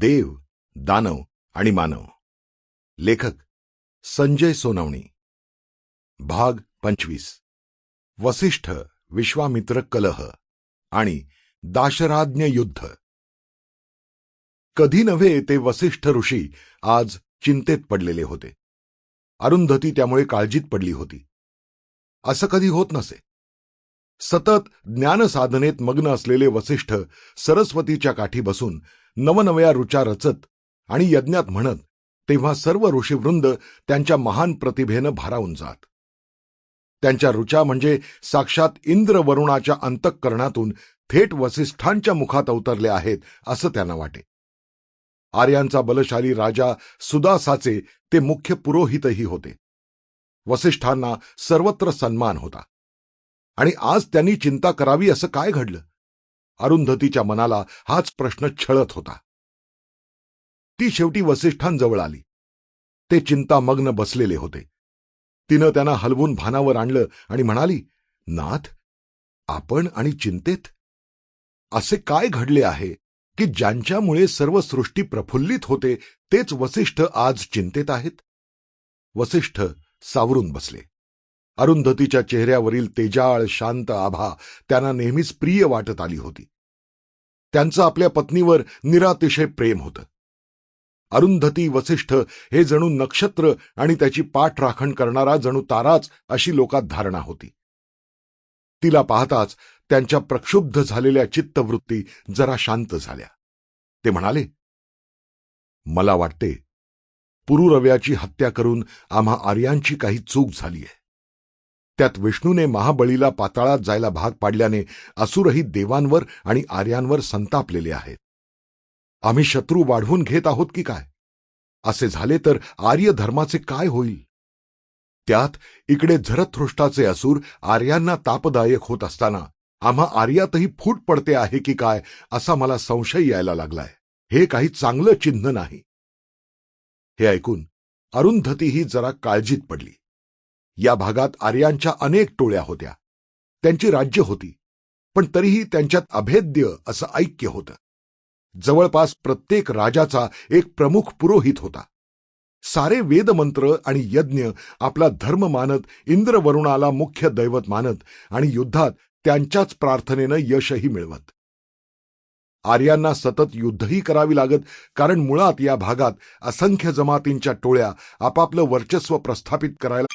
देव दानव आणि मानव. लेखक संजय सोनवणी. भाग पंचवीस. वसिष्ठ विश्वामित्र कलह आणि दाशराज्ञ युद्ध. कधी नव्हे ते वसिष्ठ ऋषी आज चिंतेत पडलेले होते. अरुंधती त्यामुळे काळजीत पडली होती. असं कधी होत नसे. सतत ज्ञानसाधनेत मग्न असलेले वसिष्ठ सरस्वतीच्या काठी बसून नवनव्या रुचा रचत आणि यज्ञात म्हणत तेव्हा सर्व ऋषीवृंद त्यांच्या महान प्रतिभेनं भारावून जात. त्यांच्या रुचा म्हणजे साक्षात इंद्र वरुणाच्या अंतःकरणातून थेट वसिष्ठांच्या मुखात अवतरले आहेत असं त्यांना वाटे. आर्यांचा बलशाली राजा सुदासाचे ते मुख्य पुरोहितही होते. वसिष्ठांना सर्वत्र सन्मान होता. आणि आज त्यांनी चिंता करावी असं काय घडलं? अरुंधतीच्या मनाला हाच प्रश्न छळत होता. ती शेवटी वसिष्ठांजवळ आली. ते चिंतामग्न बसलेले होते. तिनं त्यांना हलवून भानावर आणलं आणि म्हणाली नाथ आपण आणि चिंतेत? असे काय घडले आहे की ज्यांच्यामुळे सर्व सृष्टी प्रफुल्लित होते तेच वसिष्ठ आज चिंतेत आहेत? वसिष्ठ सावरून बसले. अरुंधतीच्या चेहऱ्यावरील तेजाळ शांत आभा त्यांना नेहमीच प्रिय वाटत आली होती. त्यांचं आपल्या पत्नीवर निरातिशय प्रेम होतं. अरुंधती वसिष्ठ हे जणू नक्षत्र आणि त्याची पाठ राखण करणारा जणू ताराच अशी लोकात धारणा होती. तिला पाहताच त्यांच्या प्रक्षुब्ध झालेल्या चित्तवृत्ती जरा शांत झाल्या. ते म्हणाले मला वाटते पुरुरव्याची हत्या करून आम्हा आर्यांची काही चूक झाली आहे त्यात विष्णूने महाबळीला पाताळात जायला भाग पाडल्याने असुरही देवांवर आणि आर्यांवर संतापलेले आहेत. आम्ही शत्रू वाढवून घेत आहोत की काय? असे झाले तर आर्य धर्माचे काय होईल? त्यात इकडे झरथृष्टाचे असुर आर्यांना तापदायक होत असताना आम्हा आर्यातही फूट पडते आहे की काय असा मला संशय यायला लागलाय. हे काही चांगलं चिन्ह नाही. हे ऐकून अरुंधतीही जरा काळजीत पडली. या भागात आर्यांच्या अनेक टोळ्या होत्या. त्यांची राज्य होती पण तरीही त्यांच्यात अभेद्य असं ऐक्य होतं. जवळपास प्रत्येक राजाचा एक प्रमुख पुरोहित होता. सारे वेदमंत्र आणि यज्ञ आपला धर्म मानत इंद्रवरुणाला मुख्य दैवत मानत आणि युद्धात त्यांच्याच प्रार्थनेनं यशही मिळवत. आर्यांना सतत युद्धही करावी लागत कारण मुळात या भागात असंख्य जमातींच्या टोळ्या आपापलं वर्चस्व प्रस्थापित करायला